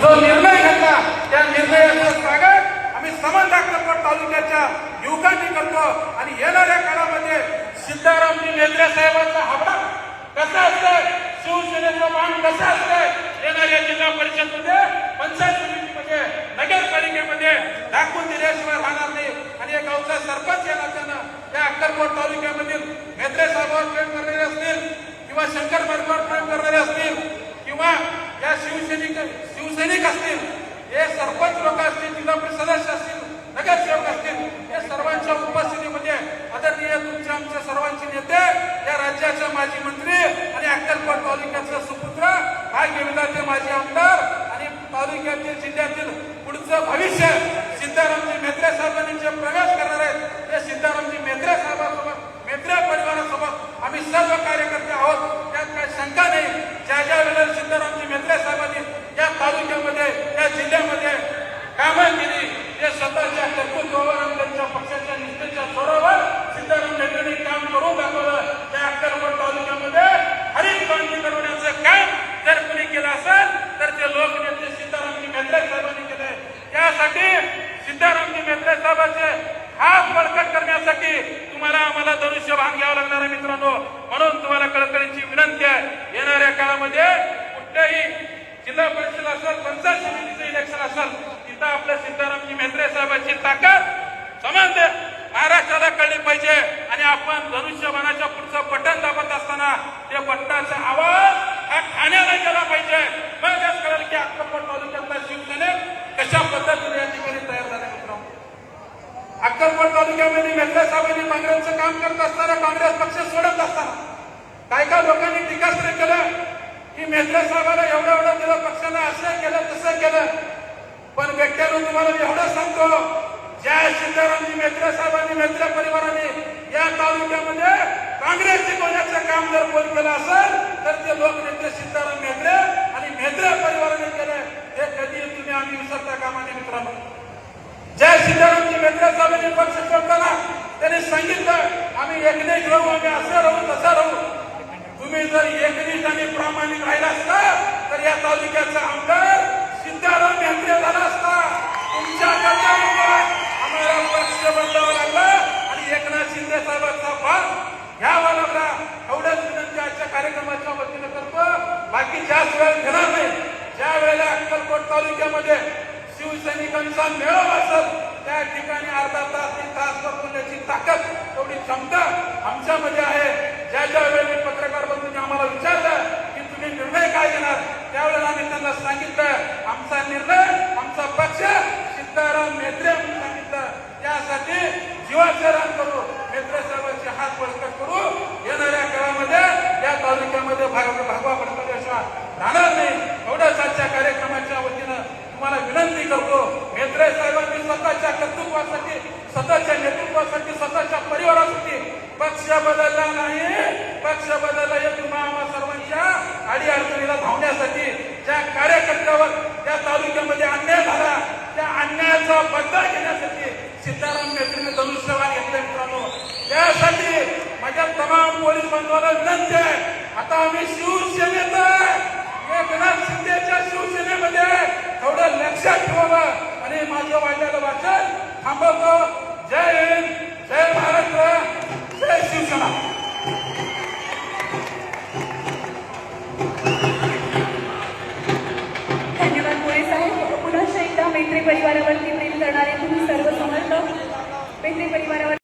जो निर्णय घेतला त्या निर्णयाचं स्वागत आम्ही समान अक्कलकोट तालुक्याच्या युवकांनी करतो. आणि येणाऱ्या काळामध्ये सिद्धारामजी मेंद्रे साहेबांचा हावडा कसा असतंय? शिवसेनेचं मान कसं असतंय? येणाऱ्या जिल्हा परिषदमध्ये पंचायत समितीमध्ये नगरपालिकेमध्ये दाखवून दिल्याशिवाय राहणार नाही. आणि एक गावचा सरपंच या नात्यानं त्या अक्कलकोट तालुक्यामधील मेंद्रे साहेबांवर प्रेम करणारे असतील किंवा शंकर बर्गवर प्रेम करणारे असतील किंवा या शिवसैनिक शिवसैनिक असतील हे सरपंच लोक असतील जिल्हा परिषद सदस्य असतील नगरसेवक असतील या सर्वांच्या उपस्थितीमध्ये आदरणीय तुमचे आमच्या सर्वांचे नेते या राज्याचे माजी मंत्री आणि अक्कलकोट तालुक्याचे सुपुत्र भाग्यविधाते माजी आमदार आणि तालुक्यातील जिल्ह्यातील पुढचं भविष्य सिद्धारामजी मेत्रे साहेबांनी जे प्रवेश करणार आहेत ते सिद्धारामजी मेत्रे साहेबांसोबत मेत्रे परिवारासोबत आम्ही सर्व कार्यकर्ते आहोत त्यात काही शंका नाही ज्या ज्या वेळेला सिद्धारामजी मेत्रे साहेबांनी या तालुक्यामध्ये या जिल्ह्यामध्ये कामं केली ते स्वतःच्या कर्तृत्वावर आणि त्यांच्या पक्षाच्या निष्ठेच्या स्वरावर सिद्धाराम मेत्रेंनी काम करून दाखवलं. त्या अक्कलकोट तालुक्यामध्ये हरित क्रांती करण्याचं काम जर कोणी केलं असेल तर ते लोकनेते सिद्धारामजी मेत्रे साहेबांनी केले त्यासाठी सिद्धारामजी मेत्रे साहेबांचे हात बळकट करण्यासाठी तुम्हाला आम्हाला धनुष्यबाण घ्यावं लागणार आहे मित्रांनो. म्हणून तुम्हाला कळकळीची विनंती आहे येणाऱ्या काळामध्ये कुठल्याही जिल्हा परिषद असेल पंचायत समितीचं इलेक्शन असेल तिथं आपल्या सिद्धारामजी मेत्रे साहेबांची ताकद समान दे- महाराष्ट्राला कळली पाहिजे. आणि आपण धनुष्यबाणाच्या पुढचं बटन दाबत असताना त्या बटनाचा आवाज हा ठाण्याला गेला पाहिजे. मग त्याच कळेल की अक्कलकोट तालुक्यातला शिवसेने कशा पद्धतीने या ठिकाणी तयार झाले मित्रांनो अक्कलकोट तालुक्यामध्ये मेत्रे साहेबांनी काँग्रेसचं काम करत असताना काँग्रेस पक्ष सोडत असताना काय काय लोकांनी टीकास्त्र केलं? की मेत्रे साहेबांना एवढं एवढं दिलं पक्षानं असं केलं तसं केलं. पण व्यक्त्यानं तुम्हाला एवढं सांगतो ज्या सिद्धारामजी मेत्रे साहेबांनी मेत्रे परिवाराने या तालुक्यामध्ये काँग्रेस जिंकवण्याचं काम जर कोण केलं असेल तर ते लोकनेते सीताराम मेत्रे आणि मेत्रे परिवाराने केले. हे कधी तुम्ही आम्ही विसरता कामाने मित्रांनो. ज्या सीतारामजी मेत्रे साहेबांनी पक्ष सोडताना त्यांनी सांगितलं आम्ही एकनिष्ठ राहू आम्ही असं राहू तसं राहू. तुम्ही जर एकनिष्ठ आणि प्रामाणिक राहिला असता तर या तालुक्याचा आमदार सीताराम मेत्रे झाला आम्हाला पक्ष बदलावा लागला आणि एकनाथ शिंदे साहेबांचा भाग घ्यावा लागला एवढ्याच विनंती आजच्या कार्यक्रमाच्या वतीनं करतो बाकी जास्त वेळ घेणार नाही ज्या वेळेला अक्कलकोट तालुक्यामध्ये शिवसैनिकांचा मेळावा असेल त्या ठिकाणी अर्धा तास तीन तास बोलण्याची ताकद तेवढी क्षमता आमच्यामध्ये आहे ज्या ज्या वेळेला मी पत्रकार बंधूंनी आम्हाला विचारलं की तुम्ही निर्णय काय घेणार? त्यावेळेला आम्ही त्यांना सांगितलं आमचा निर्णय आमचा पक्ष सीताराम मेत्रे म्हणून सांगितलं त्यासाठी जीवाचे रान करू मेत्रे साहेबांचे हात बळकट करू येणाऱ्या काळामध्ये या तालुक्यामध्ये भाग भागवा पडल्याशिवाय राहणार नाही. एवढंच आजच्या कार्यक्रमाच्या वतीनं तुम्हाला विनंती करतो मेत्रे साहेबांनी स्वतःच्या कर्तृत्वासाठी स्वतःच्या नेतृत्वासाठी स्वतःच्या परिवारासाठी पक्ष बदलला नाही. पक्ष बदलला हे तुम्हा आम्हा सर्वांच्या आडी अडचणीला धावण्यासाठी ज्या कार्यकर्त्यावर त्या तालुक्यामध्ये अन्याय झाला त्या अन्यायाचा बदला घेण्यासाठी सीताराम मेत्रीने धनुष्यबाण त्यासाठी माझ्या तमाम पोलीस बांधवाला विनंती आहे. आता आम्ही शिवसेनेत एकनाथ शिंदेच्या शिवसेनेमध्ये थोडं लक्षात ठेवावं आणि माझं वाढलेलं वाचन थांबवतो. जय हिंद जय महाराष्ट्र जय शिवसेना. धन्यवाद मोरे साहेब. पुन्हा एकदा मैत्री परिवारावरती प्रेम करणारे तुम्ही सर्व समजलं मैत्री परिवारावर